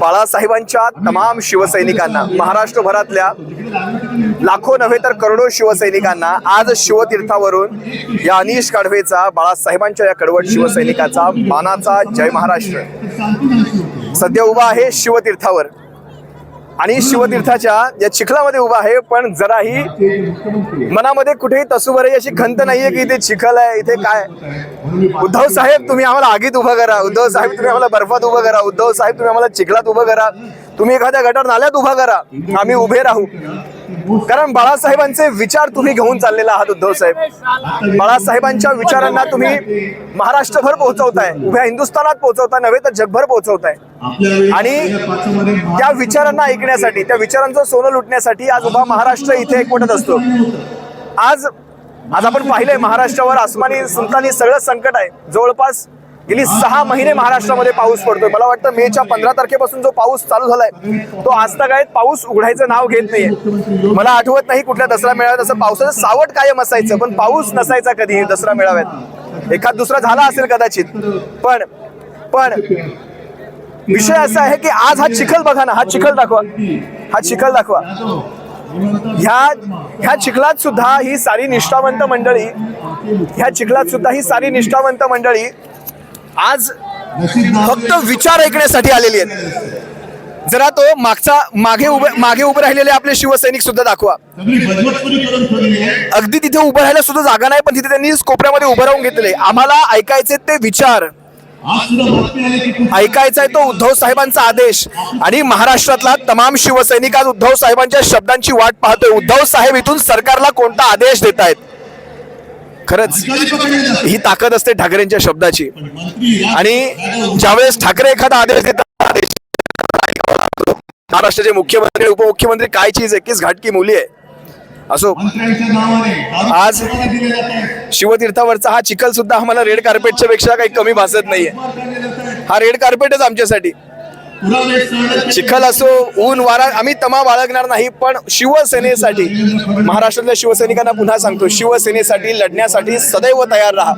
बाळासाहेबांच्या तमाम शिवसैनिकांना महाराष्ट्रभरातल्या लाखो नव्हे तर करोडो शिवसैनिकांना आज शिवतीर्थावरून या अनिश काढवेचा बाळासाहेबांच्या या कडवट शिवसैनिकाचा मानाचा जय महाराष्ट्र. सध्या उभा आहे शिवतीर्थावर. आणि शिवतीर्थाच्या या चिखलामध्ये उभा आहे पण जराही मनामध्ये कुठेही तसुभर अशी खंत नाहीये की इथे चिखल आहे इथे काय? उद्धव साहेब तुम्ही आम्हाला आगीत उभं करा. उद्धव साहेब तुम्ही आम्हाला बर्फात उभं करा. उद्धव साहेब तुम्ही आम्हाला चिखलात उभं करा. तुम्ही एखाद्या गटार नाल्यात उभा करा. आम्ही उभे राहू. कारण बाळासाहेबांचे विचार तुम्ही घेऊन चाललेला आहात उद्धव साहेब. बाळासाहेबांच्या विचारांना तुम्ही महाराष्ट्रभर पोहोचवताय उभ्या हिंदुस्थानात पोहोचवताय नव्हे तर जगभर पोहोचवताय. आणि त्या विचारांना ऐकण्यासाठी त्या विचारांचं सोनं लुटण्यासाठी आज उभा महाराष्ट्र इथे एकवटत असतो. आज आज आपण पाहिलंय महाराष्ट्रावर आसमानी सुलतानी सगळं संकट आहे. जवळपास गेली सहा महिने महाराष्ट्रामध्ये पाऊस पडतोय. मला वाटतं मेच्या पंधरा तारखेपासून जो पाऊस चालू झालाय तो आज तक पाऊस उघडायचं नाव घेत नाहीये. मला आठवत नाही कुठल्या दसरा मेळाव्यात असं पावसाचं सावट कायम असायचं पण पाऊस नसायचा कधी दसरा मेळाव्यात. एखाद दुसरा झाला असेल कदाचित. पण पण विषय असा आहे की आज हा चिखल बघा ना हा चिखल दाखवा. हा चिखल दाखवा. ह्या ह्या चिखलात सुद्धा ही सारी निष्ठावंत मंडळी ह्या चिखलात सुद्धा ही सारी निष्ठावंत मंडळी आज फक्त विचार ऐकण्यासाठी आलेली आहेत. जरा तो मागचा मागे उभे मागे उभे राहिलेले आपले शिवसैनिक सुद्धा दाखवा. अगदी तिथे उभं राहायला सुद्धा जागा नाही पण तिथे त्यांनी कोपऱ्यामध्ये उभं राहून घेतले आम्हाला ऐकायचे ते विचार. ऐकायचा आहे तो उद्धव साहेबांचा आदेश. आणि महाराष्ट्रातला तमाम शिवसैनिक आज उद्धव साहेबांच्या शब्दांची वाट पाहतोय. उद्धव साहेब इथून सरकारला कोणता आदेश देत आहेत? खरंच ही ताकद असते ठाकरेंच्या शब्दाची. आणि ज्यावेळेस ठाकरे एखादा आदेश देतात महाराष्ट्राचे मुख्यमंत्री उपमुख्यमंत्री काय चीज आहे किस मुली आहे. असो आज-? शिवतीर्थावरचा हा चिखल सुद्धा आम्हाला रेड कार्पेटच्या पेक्षा काही कमी भासत नाहीये. हा रेड कार्पेटच आमच्यासाठी चिखल असो ऊन वारा आम्ही तमा बाळगणार नाही पण शिवसेनेसाठी महाराष्ट्रातल्या शिवसैनिकांना पुन्हा सांगतो शिवसेनेसाठी लढण्यासाठी सदैव तयार राहा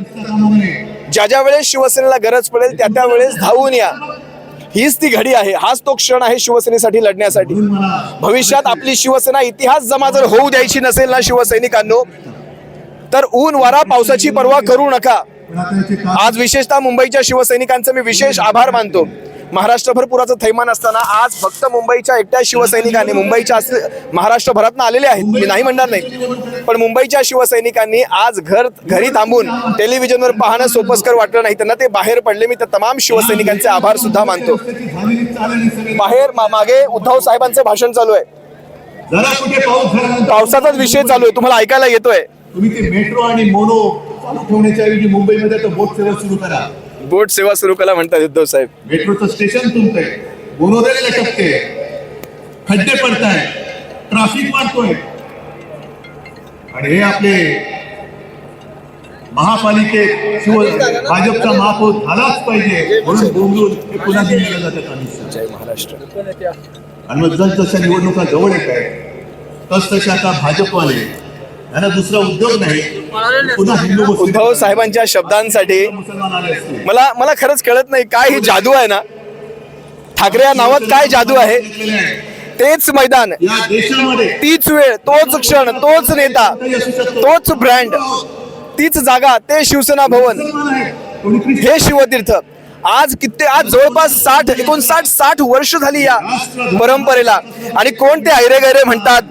ज्या ज्या वेळेस शिवसेनेला गरज पडेल त्या त्या वेळेस धावून या हीच ती घडी आहे. हाच तो क्षण आहे शिवसेनेसाठी लढण्यासाठी. भविष्यात आपली शिवसेना इतिहास जमा जर होऊ द्यायची नसेल ना शिवसैनिकांनो तर ऊन वारा पावसाची पर्वा करू नका. आज विशेषतः मुंबईच्या शिवसैनिकांचं मी विशेष आभार मानतो. महाराष्ट्रभर पुराचं थैमान असताना आज फक्त मुंबईच्या एकट्या शिवसैनिकांनी मुंबईच्या महाराष्ट्रभरातनं आलेले आहेत. मी नाही म्हणणार नाही. पण मुंबईच्या शिवसैनिकांनी आज घर घरी थांबून टेलिव्हिजनवर पाहणं सोपस्कर वाटलं नाही. त्यांना ते बाहेर पडले. मी त्या तमाम शिवसैनिकांचे आभार सुद्धा मानतो. बाहेर मागे उद्धव साहेबांचं भाषण चालू आहे. पावसाचाच विषय चालू आहे. तुम्हाला ऐकायला येतोय. तुम्ही ते मेट्रो आणि मोनो चालू ठेवण्याच्या ऐवजी मुंबईमध्ये बोट सेवा सुरू करा. बोट सेवा सुरू करा म्हणतात उद्धव साहेब. मेट्रोचं स्टेशन तुमचंय. मोनो रेल लटकते खड्डे पडताय ट्रॅफिक वाढतोय. आणि हे आपले महापालिकेत शिव भाजपचा महापौर झालाच पाहिजे. म्हणून बोंबलून हे पुन्हा दिलेलं जातात आम्ही. जय महाराष्ट्र. आणि मग जसजशा निवडणुका जवळ येत आहेत तस तसे आता भाजपवाले यांना दुसरा उद्योग नाही. उद्धव साहेबांच्या शब्दांसाठी मला मला खरंच कळत नाही काय ही जादू आहे ना. ठाकरे या नावात काय जादू आहे. तेच मैदान. तीच वेळ तोच क्षण तोच नेता तोच ब्रँड तीच जागा ते शिवसेना भवन. हे शिवतीर्थ. आज किती आज जवळपास साठ एकोणसाठ साठ वर्ष झाली या परंपरेला. आणि कोण ते ऐरे गैरे म्हणतात?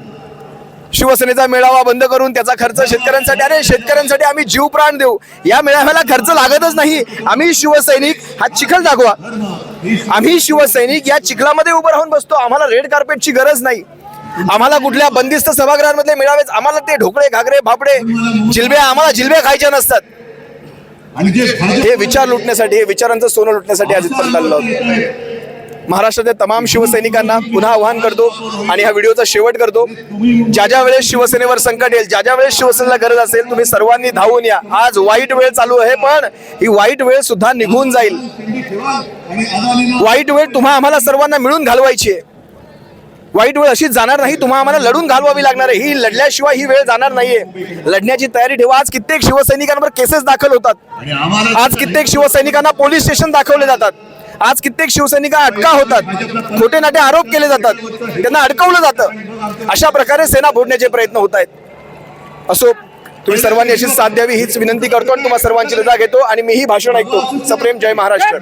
शिवसेनेचा मेळावा बंद करून त्याचा खर्च शेतकऱ्यांसाठी अरे शेतकऱ्यांसाठी आम्ही जीव प्राण देऊ. या मेळाव्याला खर्च लागतच नाही. आम्ही शिवसैनिक हा चिखल दाखवा. आम्ही शिवसैनिक या चिखलामध्ये उभं राहून बसतो. आम्हाला रेड कार्पेटची गरज नाही. आम्हाला कुठल्या बंदिस्त सभागृहांमधले मेळावेच आम्हाला ते ढोकळे घागरे भापडे जिलब्या आम्हाला जिलब्या खायच्या नसतात. हे विचार लुटण्यासाठी हे विचारांचं सोनं लुटण्यासाठी आज इथपर्यंत आलेलो आहोत. महाराष्ट्रातील तमाम शिवसैनिकांना पुन्हा आवाहन करतो आणि हा व्हिडिओचा शेवट करतो. ज्या ज्या वेळेस शिवसेनेवर संकट येईल ज्या ज्या वेळेस शिवसेनेला गरज असेल तुम्ही सर्वांनी धावून या. आज वाईट वेळ चालू आहे पण ही वाईट वेळ सुद्धा निघून जाईल. वाईट वेळ तुम्हा आम्हाला सर्वांना मिळून घालवायची आहे. वाईट वेळ अशीच जाणार नाही तुम्हाला आम्हाला लढून घालवावी लागणार आहे. ही लढल्याशिवाय ही वेळ जाणार नाहीये. लढण्याची तयारी ठेवा. आज कित्येक शिवसैनिकांवर केसेस दाखल होतात. आज कित्येक शिवसैनिकांना पोलीस स्टेशन दाखवले जातात. आज कित्येक शिवसैनिका अटका होतात खोटे नाटे आरोप केले जातात त्यांना अडकवलं जातं अशा प्रकारे सेना बोडण्याचे प्रयत्न होत आहेत असो तुम्ही सर्वांनी अशीच साथ द्यावी हीच विनंती करतो आणि तुम्हाला सर्वांची रजा घेतो आणि मीही भाषण ऐकतो सप्रेम जय महाराष्ट्र